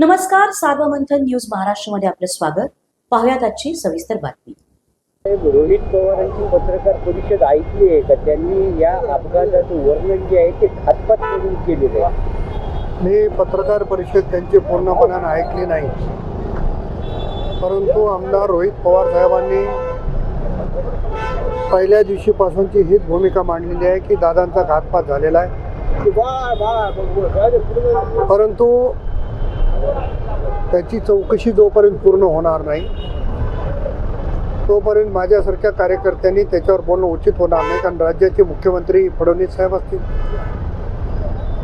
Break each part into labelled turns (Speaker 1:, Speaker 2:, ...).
Speaker 1: नमस्कार सार्वमंथन न्यूज महाराष्ट्रमध्ये आपलं स्वागत. पाहुयात आजची सविस्तर बातमी.
Speaker 2: रोहित पवारांची पत्रकार परिषद ऐकली आहे का? त्यांनी या अपघाताचं वर्णन जे आहे ते घातपात म्हणून केलेलं आहे.
Speaker 3: मी पत्रकार परिषद त्यांची पूर्णपणाने ऐकली नाही. परंतु आमदार रोहित पवार साहेबांनी पहिल्या दिवशीपासूनची हीच भूमिका मांडलेली आहे की दादांचा घातपात झालेला आहे. परंतु त्याची चौकशी जोपर्यंत पूर्ण होणार नाही तोपर्यंत माझ्यासारख्या कार्यकर्त्यांनी त्याच्यावर बोलणं उचित होणार नाही कारण राज्याचे मुख्यमंत्री फडणवीस साहेब असतील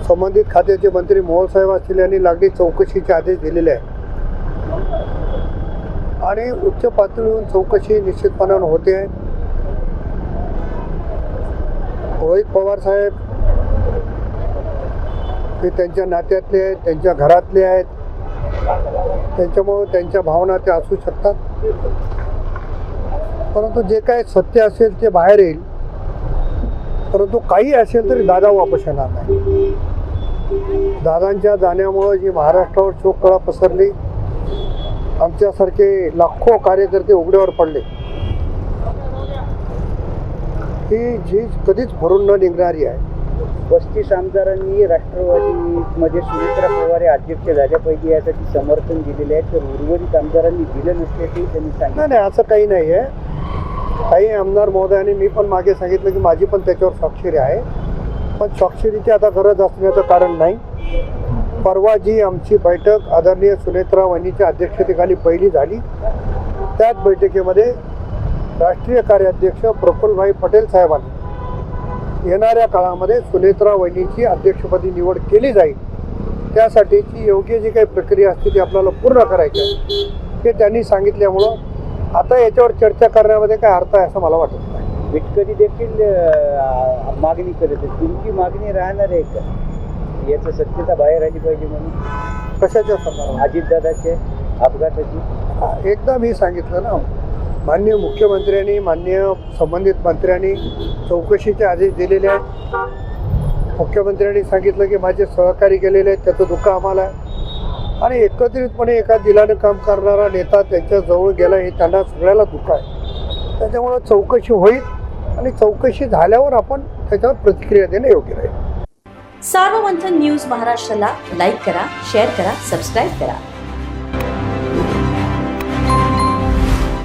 Speaker 3: संबंधित खात्याचे मंत्री मोहन साहेब असतील यांनी लागली चौकशीचे आदेश दिलेले आहे आणि उच्च पातळीवरून चौकशी निश्चितपणानं होते. आहे रोहित पवार साहेब हे त्यांच्या नात्यातले आहेत त्यांच्या घरातले आहेत. त्यांच्यामुळं त्यांच्या भावना त्या असू शकतात. परंतु जे काय सत्य असेल ते बाहेर येईल. परंतु काही असेल तरी दादा वापस येणार नाही. दादांच्या जाण्यामुळं जी महाराष्ट्रावर शोककळा पसरली आमच्यासारखे लाखो कार्यकर्ते उघड्यावर पडले. ही झीज कधीच भरून न निघणारी आहे.
Speaker 2: पस्तीस आमदारांनी राष्ट्रवादीमध्ये सुनेत्रा पवार हे अध्यक्ष झाल्यापैकी यासाठी समर्थन दिलेले आहे तर उर्वरित आमदारांनी दिलं नसल्याचंही त्यांनी सांगितलं.
Speaker 3: नाही असं काही नाही आहे. काही आमदार महोदयाने मी पण मागे सांगितलं की माझी पण त्याच्यावर स्वाक्षरी आहे. पण स्वाक्षरीची आता गरज असण्याचं कारण नाही. परवा जी आमची बैठक आदरणीय सुनेत्रा वहिनीच्या अध्यक्षतेखाली पहिली झाली त्याच बैठकीमध्ये राष्ट्रीय कार्याध्यक्ष प्रफुल्लभाई पटेल साहेबांनी येणाऱ्या काळामध्ये सुनेत्रा वहिनीची अध्यक्षपदी निवड केली जाईल. त्यासाठीची योग्य जी काही प्रक्रिया असते ती आपल्याला पूर्ण करायची आहे. हे त्यांनी सांगितल्यामुळं आता याच्यावर चर्चा करण्यामध्ये काय अर्थ आहे असं मला वाटत नाही.
Speaker 2: विटकरी देखील मागणी करत आहे तुमची मागणी राहणार आहे का? याचं सत्यता बाहेर आली पाहिजे म्हणून.
Speaker 3: कशाच्या संदर्भात
Speaker 2: अजितदादाचे अपघाताची.
Speaker 3: एकदा मी सांगितलं ना माननीय मुख्यमंत्र्यांनी माननीय संबंधित मंत्र्यांनी चौकशीचे आदेश दिलेले आहेत. मुख्यमंत्र्यांनी सांगितलं की माझे सहकारी गेलेले आहेत त्याचं दुःख आम्हाला आहे. आणि एकत्रितपणे एका दिलानं काम करणारा नेता त्यांच्याजवळ गेला हे त्यांना सगळ्याला दुःख आहे. त्याच्यामुळं चौकशी होईल आणि चौकशी झाल्यावर आपण त्याच्यावर प्रतिक्रिया देणं योग्य राहील.
Speaker 1: सार्वमंथन न्यूज महाराष्ट्राला लाईक करा शेअर करा सबस्क्राईब करा.